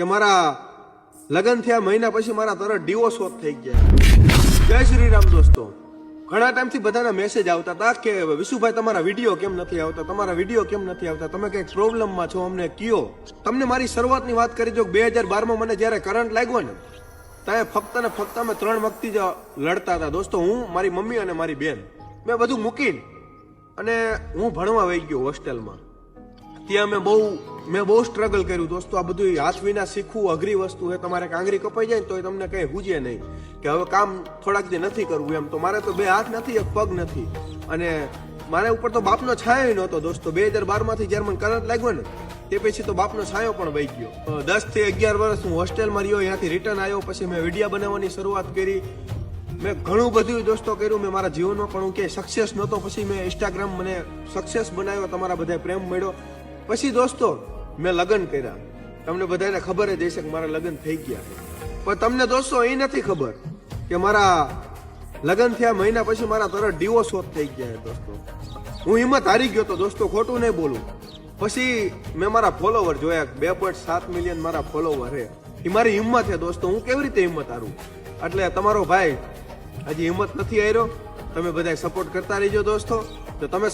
કે મારા લગ્ન થયા મહિના પછી મારા તરત ડિવોર્સ ઓફ થઈ ગયા. જય શ્રી રામ દોસ્તો. ઘણા ટાઈમથી બધાના મેસેજ આવતા હતા કે વિશુભાઈ, તમારા વીડિયો કેમ નથી આવતા? તમારા વીડિયો કેમ નથી આવતા? તમે કંઈક પ્રોબ્લેમમાં છો અમને કયો? તમને મારી શરૂઆતની વાત કરી જો બે હજાર બારમાં મને જ્યારે કરંટ લાગ્યો ને ત્યાં ફક્ત ને ફક્ત અમે ત્રણ વ્યક્તિ જ લડતા હતા. દોસ્તો, હું, મારી મમ્મી અને મારી બેન. મેં બધું મૂકીને અને હું ભણવા વહી ગયો હોસ્ટેલમાં ત્યાં મેં બહુ મેં બહુ સ્ટ્રગલ કર્યું. દોસ્તો, આ બધું હાથ વિના શીખવું અઘરી વસ્તુ છે. તમારે કાંગરી કપાઈ જાય ને તો તમને કંઈ હુજે નહીં. કે હવે કામ થોડાક દી નથી કરવું એમ. તો મારે તો બે હાથ નથી, એક પગ નથી. અને મારા ઉપર તો બાપનો છાયો નહોતો, દોસ્તો. બે હજાર બારમાંથી જ્યારે મને કરંટ લાગ્યો ને, તે પછી તો બાપનો છાયો પણ વહી ગયો. દસથી અગિયાર વર્ષ હું હોસ્ટેલમાં રહ્યો, ત્યાંથી રિટર્ન આવ્યો, પછી મેં વિડીયા બનાવવાની શરૂઆત કરી. મેં ઘણું બધું દોસ્તો કર્યું. મેં મારા જીવનમાં પણ હું ક્યાંય સક્સેસ નહોતો. પછી મેં ઇન્સ્ટાગ્રામ મને સક્સેસ બનાવ્યો, તમારા બધા પ્રેમ મળ્યો. પછી દોસ્તો, મેં લગ્ન કર્યા. તમને બધાને ખબર જ હશે કે મારા લગ્ન થઈ ગયા. પણ તમને દોસ્તો, એ નથી ખબર કે મારા લગ્ન થયા મહિના પછી મારા તરત ડિવોર્સ ઓફ થઈ ગયા દોસ્તો. હું હિંમત હારી ગયો તો દોસ્તો ખોટું નહીં બોલું. પછી મેં મારા ફોલોવર જોયા બે પોઈન્ટ સાત મિલિયન મારા ફોલોવર હે એ મારી હિંમત છે દોસ્તો, હું કેવી રીતે હિંમત હારું? એટલે તમારો ભાઈ હજી હિંમત નથી હાર્યો. તમે બધા સપોર્ટ કરતા રહીજો દોસ્તો. તો તમે